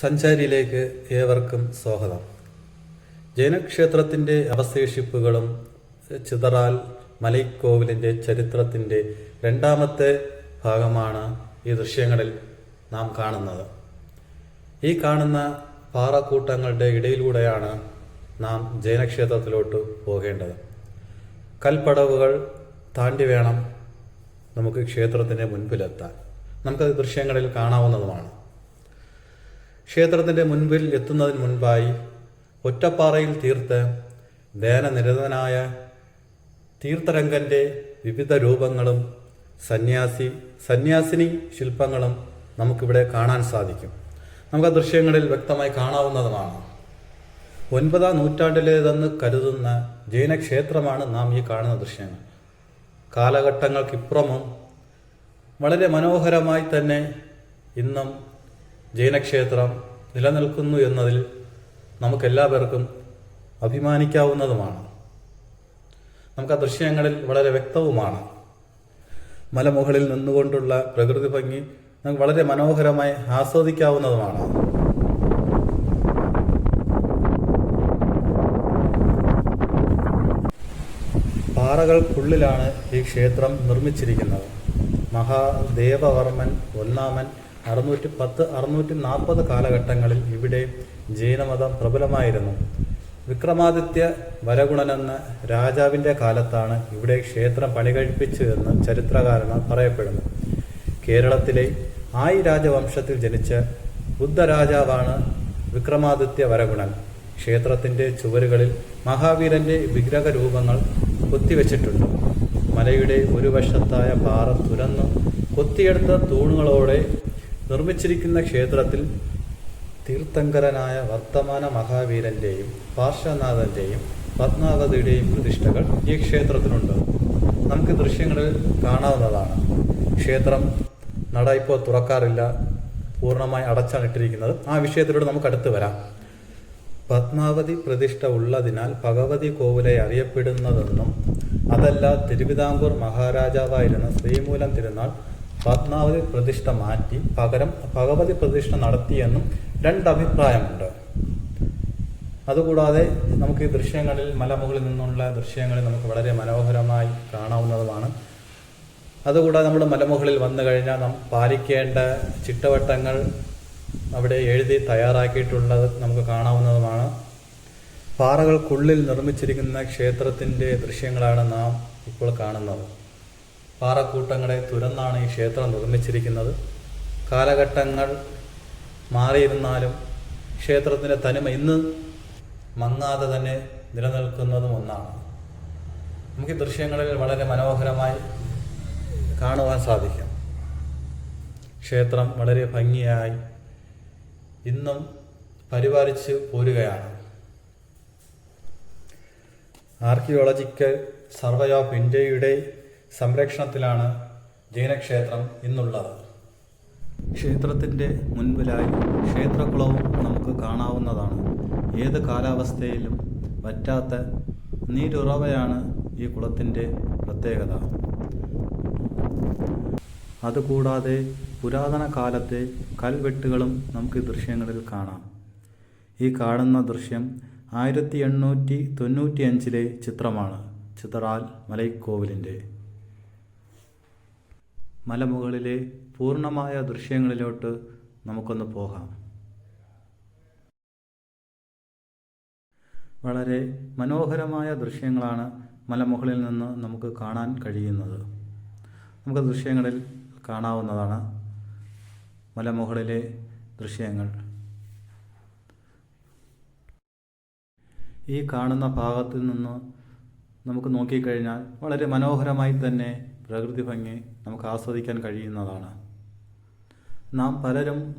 സഞ്ചാരിയിലേക്ക് ഏവർക്കും സ്വാഗതം. ജൈനക്ഷേത്രത്തിന്റെ അവശേഷിപ്പുകളും ചിതറാൽ മലൈക്കോവിലിന്റെ ചരിത്രത്തിന്റെ രണ്ടാമത്തെ ഭാഗമാണ് ഈ ദൃശ്യങ്ങളിൽ നാം കാണുന്നത്. ഈ കാണുന്ന പാറക്കൂട്ടങ്ങളുടെ ഇടയിലൂടെയാണ് നാം ജൈനക്ഷേത്രത്തിലോട്ട് പോകേണ്ടത്. കൽപ്പടവുകൾ താണ്ടി വേണം നമുക്ക് ക്ഷേത്രത്തിന്റെ മുൻപിലെത്താൻ. നമുക്കത് ദൃശ്യങ്ങളിൽ കാണാവുന്നതുമാണ്. ക്ഷേത്രത്തിന്റെ മുൻപിൽ എത്തുന്നതിന് മുൻപായി ഒറ്റപ്പാറയിൽ തീർത്ത് ധ്യാനനിരതനായ തീർത്ഥരംഗന്റെ വിവിധ രൂപങ്ങളും സന്യാസി സന്യാസിനി ശില്പങ്ങളും നമുക്കിവിടെ കാണാൻ സാധിക്കും. നമുക്ക് ആ ദൃശ്യങ്ങളിൽ വ്യക്തമായി കാണാവുന്നതുമാണ്. ഒൻപതാം നൂറ്റാണ്ടിലേതെന്ന് കരുതുന്ന ജൈനക്ഷേത്രമാണ് നാം ഈ കാണുന്ന ദൃശ്യങ്ങൾ. കാലഘട്ടങ്ങൾക്കിപ്പുറമും വളരെ മനോഹരമായി തന്നെ ഇന്നും ജൈനക്ഷേത്രം നിലനിൽക്കുന്നു എന്നതിൽ നമുക്കെല്ലാവർക്കും അഭിമാനിക്കാവുന്നതുമാണ്. നമുക്ക് ആ ദൃശ്യങ്ങളിൽ വളരെ വ്യക്തവുമാണ്. മലമുകളിൽ നിന്നുകൊണ്ടുള്ള പ്രകൃതി ഭംഗി നമുക്ക് വളരെ മനോഹരമായി ആസ്വദിക്കാവുന്നതുമാണ്. പാറകൾക്കുള്ളിലാണ് ഈ ക്ഷേത്രം നിർമ്മിച്ചിരിക്കുന്നത്. മഹാദേവവർമ്മൻ ഒന്നാമൻ അറുന്നൂറ്റി പത്ത് അറുന്നൂറ്റി നാൽപ്പത് കാലഘട്ടങ്ങളിൽ ഇവിടെ ജൈനമതം പ്രബലമായിരുന്നു. വിക്രമാദിത്യ വരഗുണൻ എന്ന രാജാവിന്റെ കാലത്താണ് ഇവിടെ ക്ഷേത്രം പണികഴിപ്പിച്ചു എന്ന് ചരിത്രകാരന്മാർ പറയപ്പെടുന്നു. കേരളത്തിലെ ആയി രാജവംശത്തിൽ ജനിച്ച ബുദ്ധരാജാവാണ് വിക്രമാദിത്യ വരഗുണൻ. ക്ഷേത്രത്തിന്റെ ചുവരുകളിൽ മഹാവീരന്റെ വിഗ്രഹ രൂപങ്ങൾ കൊത്തിവെച്ചിട്ടുണ്ട്. മലയുടെ ഒരു വശത്തായ പാറ തുരന്ന് കൊത്തിയെടുത്ത തൂണുകളോടെ നിർമ്മിച്ചിരിക്കുന്ന ക്ഷേത്രത്തിൽ തീർത്ഥങ്കരനായ വർത്തമാന മഹാവീരന്റെയും പാർശ്വനാഥന്റെയും പത്മാവതിയുടെയും പ്രതിഷ്ഠകൾ ഈ ക്ഷേത്രത്തിലുണ്ട് നമുക്ക് ദൃശ്യങ്ങളിൽ കാണാവുന്നതാണ്. ക്ഷേത്രം നട ഇപ്പോൾ തുറക്കാറില്ല. പൂർണമായി അടച്ചാണ് ഇട്ടിരിക്കുന്നത്. ആ വിഷയത്തിലൂടെ നമുക്ക് അടുത്ത് വരാം. പത്മാവതി പ്രതിഷ്ഠ ഉള്ളതിനാൽ ഭഗവതി കോവിലെ അറിയപ്പെടുന്നതെന്നും അതല്ല തിരുവിതാംകൂർ മഹാരാജാവായിരുന്ന ശ്രീമൂലം തിരുനാൾ പത്മാവതി പ്രതിഷ്ഠ മാറ്റി പകരം ഭഗവതി പ്രതിഷ്ഠ നടത്തിയെന്നും രണ്ടഭിപ്രായമുണ്ട്. അതുകൂടാതെ നമുക്ക് ഈ ദൃശ്യങ്ങളിൽ മലമുകളിൽ നിന്നുള്ള ദൃശ്യങ്ങളിൽ നമുക്ക് വളരെ മനോഹരമായി കാണാവുന്നതുമാണ്. അതുകൂടാതെ നമ്മൾ മലമുകളിൽ വന്നു കഴിഞ്ഞാൽ നാം പാലിക്കേണ്ട ചിട്ടവട്ടങ്ങൾ അവിടെ എഴുതി തയ്യാറാക്കിയിട്ടുള്ളത് നമുക്ക് കാണാവുന്നതുമാണ്. പാറകൾക്കുള്ളിൽ നിർമ്മിച്ചിരിക്കുന്ന ക്ഷേത്രത്തിന്റെ ദൃശ്യങ്ങളാണ് നാം ഇപ്പോൾ കാണുന്നത്. പാറക്കൂട്ടങ്ങളെ തുരന്നാണ് ഈ ക്ഷേത്രം നിർമ്മിച്ചിരിക്കുന്നത്. കാലഘട്ടങ്ങൾ മാറിയിരുന്നാലും ക്ഷേത്രത്തിന്റെ തനിമ ഇന്ന് മങ്ങാതെ തന്നെ നിലനിൽക്കുന്നതും ഒന്നാണ്. നമുക്ക് ദൃശ്യങ്ങളിൽ വളരെ മനോഹരമായി കാണുവാൻ സാധിക്കും. ക്ഷേത്രം വളരെ ഭംഗിയായി ഇന്നും പരിപാലിച്ച് പോരുകയാണ്. ആർക്കിയോളജിക്കൽ സർവേ ഓഫ് ഇന്ത്യയുടെ സംരക്ഷണത്തിലാണ് ജൈനക്ഷേത്രം ഇന്നുള്ളത് ക്ഷേത്രത്തിന്റെ മുൻപിലായി ക്ഷേത്രകുളവും നമുക്ക് കാണാവുന്നതാണ്. ഏത് കാലാവസ്ഥയിലും വറ്റാത്ത നീരുറവയാണ് ഈ കുളത്തിന്റെ പ്രത്യേകത. അതുകൂടാതെ പുരാതന കാലത്തെ കൽവെട്ടുകളും നമുക്ക് ഈ ദൃശ്യങ്ങളിൽ കാണാം. ഈ കാണുന്ന ദൃശ്യം ആയിരത്തി എണ്ണൂറ്റി തൊണ്ണൂറ്റി അഞ്ചിലെ ചിത്രമാണ്. ചിത്രാൽ മലൈക്കോവിലിന്റെ മലമുകളിലെ പൂർണമായ ദൃശ്യങ്ങളിലോട്ട് നമുക്കൊന്ന് പോകാം. വളരെ മനോഹരമായ ദൃശ്യങ്ങളാണ് മലമുകളിൽ നിന്ന് നമുക്ക് കാണാൻ കഴിയുന്നത്. നമുക്ക് ദൃശ്യങ്ങളിൽ കാണാവുന്നതാണ് മലമുകളിലെ ദൃശ്യങ്ങൾ. ഈ കാണുന്ന ഭാഗത്തു നിന്ന് നമുക്ക് നോക്കിക്കഴിഞ്ഞാൽ വളരെ മനോഹരമായി തന്നെ പ്രകൃതി ഭംഗി നമുക്ക് ആസ്വദിക്കാൻ കഴിയുന്നതാണ്. നാം പലരും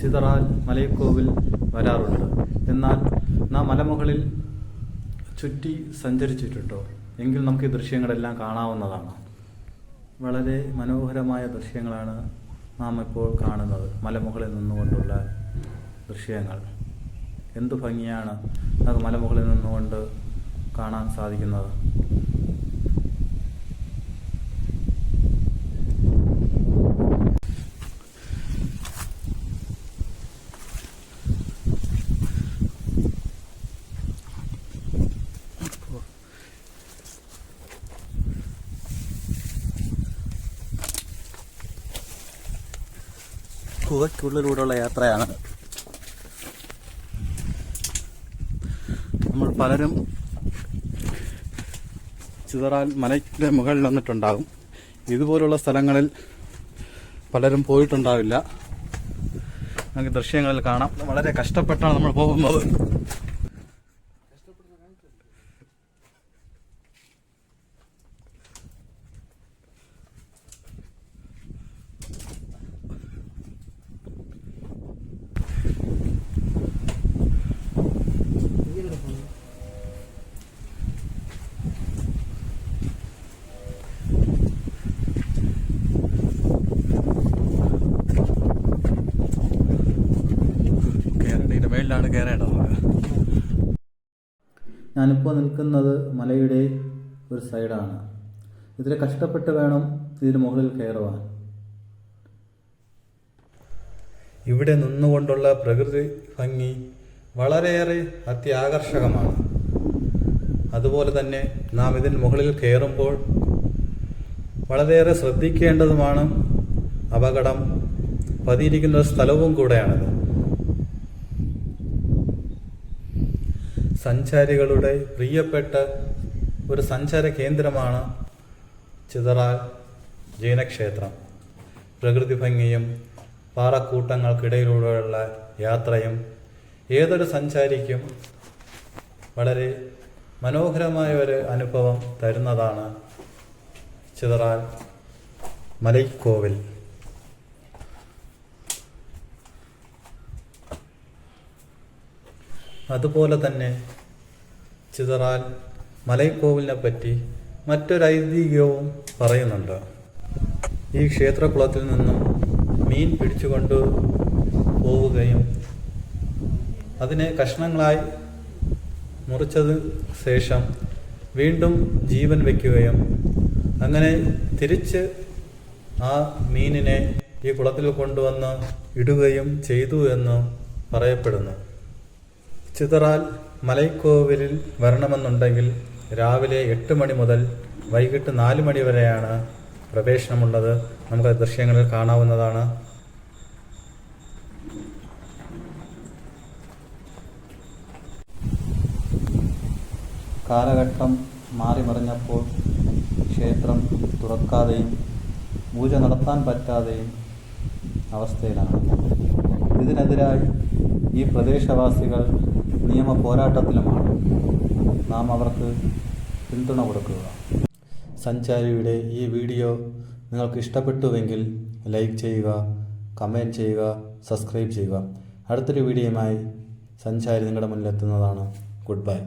ചിതറാൽ മലയക്കോവിൽ വരാറുണ്ട്. എന്നാൽ നാം മലമുകളിൽ ചുറ്റി സഞ്ചരിച്ചിട്ടുണ്ടോ? എങ്കിൽ നമുക്ക് ഈ ദൃശ്യങ്ങളെല്ലാം കാണാവുന്നതാണ്. വളരെ മനോഹരമായ ദൃശ്യങ്ങളാണ് നാം ഇപ്പോൾ കാണുന്നത്. മലമുകളിൽ നിന്നുകൊണ്ടുള്ള ദൃശ്യങ്ങൾ. എന്തു ഭംഗിയാണ് നമുക്ക് മലമുകളിൽ നിന്നുകൊണ്ട് കാണാൻ സാധിക്കുന്നത്? ഗുഹയ്ക്കുള്ളിലൂടെയുള്ള യാത്രയാണ്. നമ്മൾ പലരും ചിതറാൻ മലയുടെ മുകളിൽ വന്നിട്ടുണ്ടാകും. ഇതുപോലുള്ള സ്ഥലങ്ങളിൽ പലരും പോയിട്ടുണ്ടാവില്ല. നമുക്ക് ദൃശ്യങ്ങളിൽ കാണാം. വളരെ കഷ്ടപ്പെട്ടാണ് നമ്മൾ പോകുന്നത്. കയറേണ്ടതിന്റെ മേളിലാണ് കയറേണ്ടത് ഞാനിപ്പോൾ നിൽക്കുന്നത് മലയുടെ ഒരു സൈഡാണ്. ഇതിൽ കഷ്ടപ്പെട്ട് വേണം ഇതിന് മുകളിൽ കയറുവാൻ ഇവിടെ നിന്നുകൊണ്ടുള്ള പ്രകൃതി ഭംഗി വളരെയേറെ അത്യാകർഷകമാണ്. അതുപോലെ തന്നെ നാം ഇതിന് മുകളിൽ കയറുമ്പോൾ വളരെയേറെ ശ്രദ്ധിക്കേണ്ടതുമാണ് അപകടം. പതിയിരിക്കുന്ന ഒരു സ്ഥലവും കൂടെയാണിത്. സഞ്ചാരികളുടെ പ്രിയപ്പെട്ട ഒരു സഞ്ചാര കേന്ദ്രമാണ് ചിതറാൽ ജൈനക്ഷേത്രം. പ്രകൃതി ഭംഗിയും പാറക്കൂട്ടങ്ങൾക്കിടയിലൂടെയുള്ള യാത്രയും ഏതൊരു സഞ്ചാരിക്കും വളരെ മനോഹരമായ ഒരു അനുഭവം തരുന്നതാണ് ചിതറാൽ മലൈക്കോവിൽ. അതുപോലെ തന്നെ ചിതറാൽ മലൈക്കോവിലിനെ പറ്റി മറ്റൊരു ഐതിഹ്യവും പറയുന്നുണ്ട്. ഈ ക്ഷേത്രകുളത്തിൽ നിന്നും മീൻ പിടിച്ചുകൊണ്ട് പോവുകയും അതിനെ കഷ്ണങ്ങളായി മുറിച്ചത് ശേഷം വീണ്ടും ജീവൻ വയ്ക്കുകയും അങ്ങനെ തിരിച്ച് ആ മീനിനെ ഈ കുളത്തിൽ കൊണ്ടുവന്ന് ഇടുകയും ചെയ്തു എന്ന് പറയപ്പെടുന്നു. ചിതറാൽ മലൈക്കോവിലിൽ വരണമെന്നുണ്ടെങ്കിൽ രാവിലെ എട്ട് മണി മുതൽ വൈകിട്ട് നാല് മണി വരെയാണ് പ്രവേശനമുള്ളത്. നമുക്ക് ദൃശ്യങ്ങളിൽ കാണാവുന്നതാണ്. കാലഘട്ടം മാറി മറിഞ്ഞപ്പോൾ ക്ഷേത്രം തുറക്കാതെയും പൂജ നടത്താൻ പറ്റാതെയും അവസ്ഥയിലാണ്. ഇതിനെതിരായി ഈ പ്രദേശവാസികൾ നിയമ പോരാട്ടത്തിലുമാണ് നാം അവർക്ക് പിന്തുണ കൊടുക്കുക. സഞ്ചാരിയുടെ ഈ വീഡിയോ നിങ്ങൾക്ക് ഇഷ്ടപ്പെട്ടുവെങ്കിൽ ലൈക്ക് ചെയ്യുക കമന്റ് ചെയ്യുക സബ്സ്ക്രൈബ് ചെയ്യുക. അടുത്തൊരു വീഡിയോയുമായി സഞ്ചാരി നിങ്ങളുടെ മുന്നിലെത്തുന്നതാണ്. Good bye.